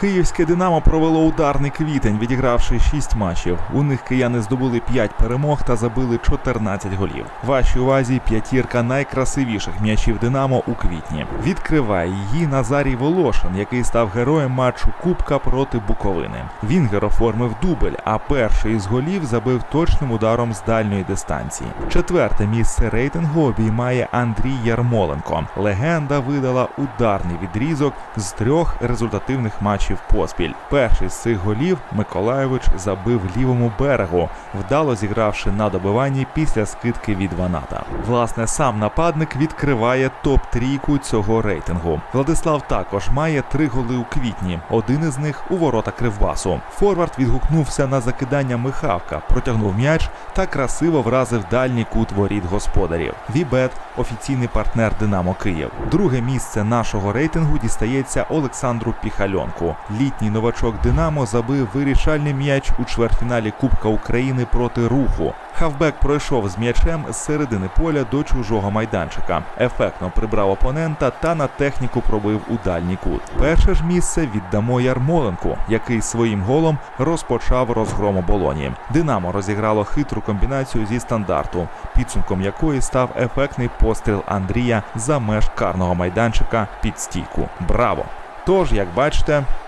Київське Динамо провело ударний квітень, відігравши 6 матчів. У них кияни здобули 5 перемог та забили 14 голів. Вашій увазі п'ятірка найкрасивіших м'ячів Динамо у квітні. Відкриває її Назарій Волошин, який став героєм матчу Кубка проти Буковини. Вінгер оформив дубль, а перший із голів забив точним ударом з дальньої дистанції. Четверте місце рейтингу обіймає Андрій Ярмоленко. Легенда видала ударний відрізок з трьох результативних матчів поспіль. Перший з цих голів Миколаєвич забив лівому берегу, вдало зігравши на добиванні після скидки від Ваната. Власне, сам нападник відкриває топ-трійку цього рейтингу. Владислав також має три голи у квітні. Один із них у ворота Кривбасу. Форвард відгукнувся на закидання Михавка, протягнув м'яч та красиво вразив дальній кут воріт господарів. Вібет офіційний партнер Динамо Київ. Друге місце нашого рейтингу дістається Олександру Піхальонку. Літній новачок Динамо забив вирішальний м'яч у чвертьфіналі Кубка України проти руху. Хавбек пройшов з м'ячем з середини поля до чужого майданчика. Ефектно прибрав опонента та на техніку пробив у дальній кут. Перше ж місце віддамо Ярмоленку, який своїм голом розпочав розгром оболоні. Динамо розіграло хитру комбінацію зі стандарту, підсумком якої став ефектний постріл Андрія за меж карного майданчика під стійку. Браво! Тож, як бачите,